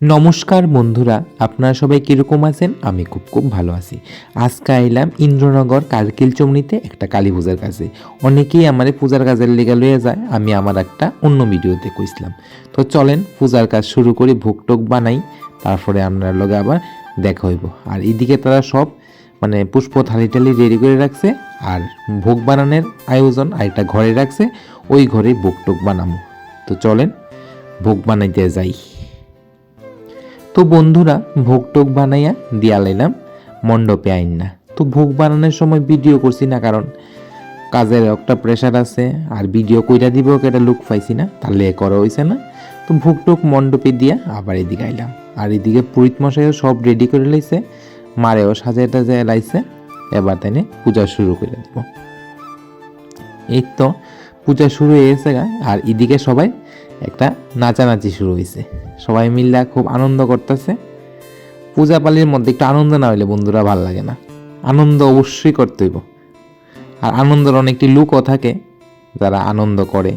নমস্কার বন্ধুরা, আপনারা সবাই কীরকম আছেন? আমি খুব খুব ভালো আছি। আজকে আইলাম ইন্দ্রনগর কারকিল চমনিতে একটা কালী পূজার কাছে অনেকেই আমার পূজার কাজের লেগে লয়ে যায়, আমি আমার একটা অন্য ভিডিওতে কইছিলাম। তো চলেন, পূজার কাজ শুরু করি ভোগ টোক বানাই, তারপরে আপনার লগে আবার দেখা হইব। আর এদিকে তারা সব মানে পুষ্প থালি টালি রেডি করে রাখছে, আর ভোগ বানানোর আয়োজন আর একটা ঘরে রাখছে, ওই ঘরে ভোগ টোক বানামো। তো চলেন, ভোগ বানাইতে যাই। তো বন্ধুরা ভোগ টোক বানাইয়া দিয়া লাইলাম মণ্ডপে আইন না তো ভোগ বানানোর সময় ভিডিও করছি না কারণ কাজের একটা প্রেশার আছে আর ভিডিও কইরা দিব এটা লুক পাইছি না তাহলে করা হয়েছে না। তো ভোগ টোক মণ্ডপে দিয়া আবার এদিকে আইলাম। আর এদিকে পুরিত মশাইও সব রেডি করে লাইছে মারেও সাজায় টাজায় লাইছে এবার তাইনে পূজা শুরু করে দিব। এই তো পূজা শুরু হয়ে গেছে গা, আর এদিকে সবাই একটা নাচানাচি শুরু হয়েছে সবাই মিল্লা খুব আনন্দ করতেছে। পূজা পালির মধ্যে একটু আনন্দ না হইলে বন্ধুরা ভালো লাগে না। আনন্দ অবশ্যই করতে হইব। আর আনন্দের অনেকটি লুকও থাকে যারা আনন্দ করে।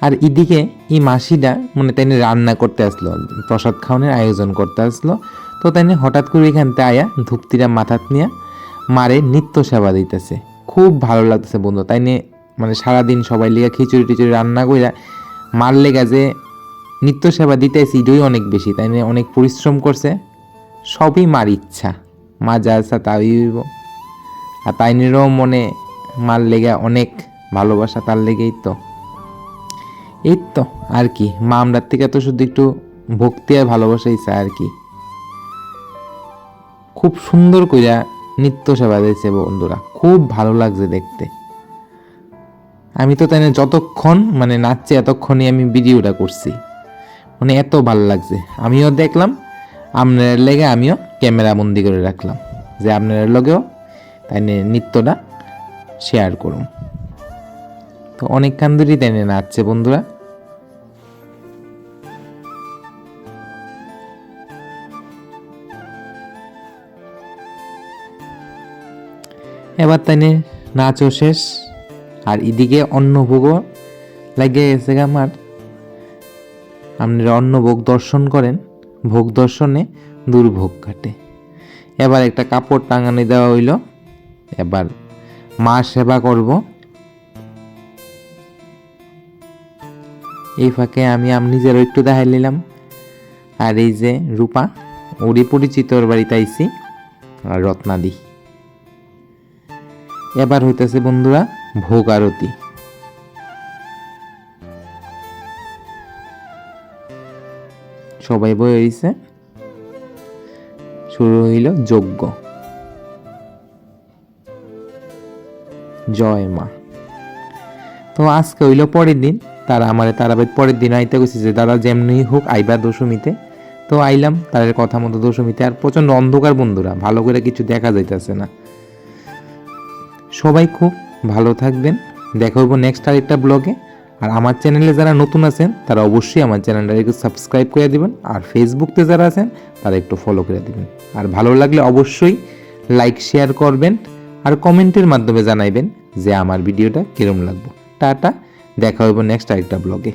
আর এদিকে এই মাসিটা মানে তাই রান্না করতে আসলো, প্রসাদ খাওয়ানোর আয়োজন করতে আসলো। তো তাই হঠাৎ করে এখানতে আয়া ধূপতিরা মাথাত নিয়ে মারে নিত্য সেবা দিতেছে। খুব ভালো লাগতেছে বন্ধু তাই নিয়ে মানে সারাদিন সবাই লিগা খিচুড়ি টিচুড়ি রান্না কইরা মার লেগা যে নিত্য সেবা দিতেছি, এটাই অনেক বেশি, তাই নিয়ে অনেক পরিশ্রম করছে, সবই মার ইচ্ছা। মা যা ইচ্ছা তাই আর তাইনেরও মনে মার লেগে অনেক ভালোবাসা তার লেগেই তো। এই তো, আর কি, মা আমরার থেকে তো শুধু একটু ভক্তি আর ভালোবাসাই চায় আর কি। খুব সুন্দর কইরা নিত্য সেবা দিয়েছে বন্ধুরা, খুব ভালো লাগছে দেখতে। আমি তো তাই যতক্ষণ মানে নাচছে এতক্ষণই আমি ভিডিওটা করছি। মানে এত ভালো লাগছে। আমিও দেখলাম, আপনার লেগে আমিও ক্যামেরা বন্দি করে রাখলাম, যে আপনার লগেও তাই নৃত্যটা শেয়ার করুন তো অনেক কান্দুরি তাই নাচছে বন্ধুরা। এবার তাই নাচও শেষ। আর এদিকে অন্নভোগও লাগে গেছে আমার আপনারা অন্ন ভোগ দর্শন করেন, ভোগ দর্শনে দুর্ভোগ কাটে। এবার একটা কাপড় টাঙানি দেওয়া হইল। এবার মা সেবা করব। এই ফাঁকে আমি আম নিজেরও একটু দেখাই নিলাম। আর এই যে রূপা, ওরই ওর বাড়িতে আইছি আর রত্নাদি। এবার হইতেছে বন্ধুরা ভোগ আরতি সবাই বই হইছে শুরু হইল যজ্ঞ। জয় মা। তো আজকে হইল পরের দিন। তারা আমার তারা বাই পরের দিন আইতে গেছে যে, দাদা যেমনি হোক আইবা দশমীতে। তো আইলাম, তাদের কথা মতো দশমীতে। আর প্রচণ্ড অন্ধকার বন্ধুরা, ভালো করে কিছু দেখা যাইতেছে না। সবাই খুব ভালো থাকবেন। দেখা হব নেক্সট আরেকটা ব্লগে আর আমার চ্যানেলে যারা নতুন আছেন, তারা অবশ্যই আমার চ্যানেলটা একটু সাবস্ক্রাইব করে দেবেন। আর ফেসবুকতে যারা আছেন, তারা একটু ফলো করে দেবেন। আর ভালো লাগলে অবশ্যই লাইক শেয়ার করবেন। আর কমেন্টের মাধ্যমে জানাইবেন যে আমার ভিডিওটা কিরম লাগবে। টাটা, দেখা হইব নেক্সট আরেকটা ব্লগে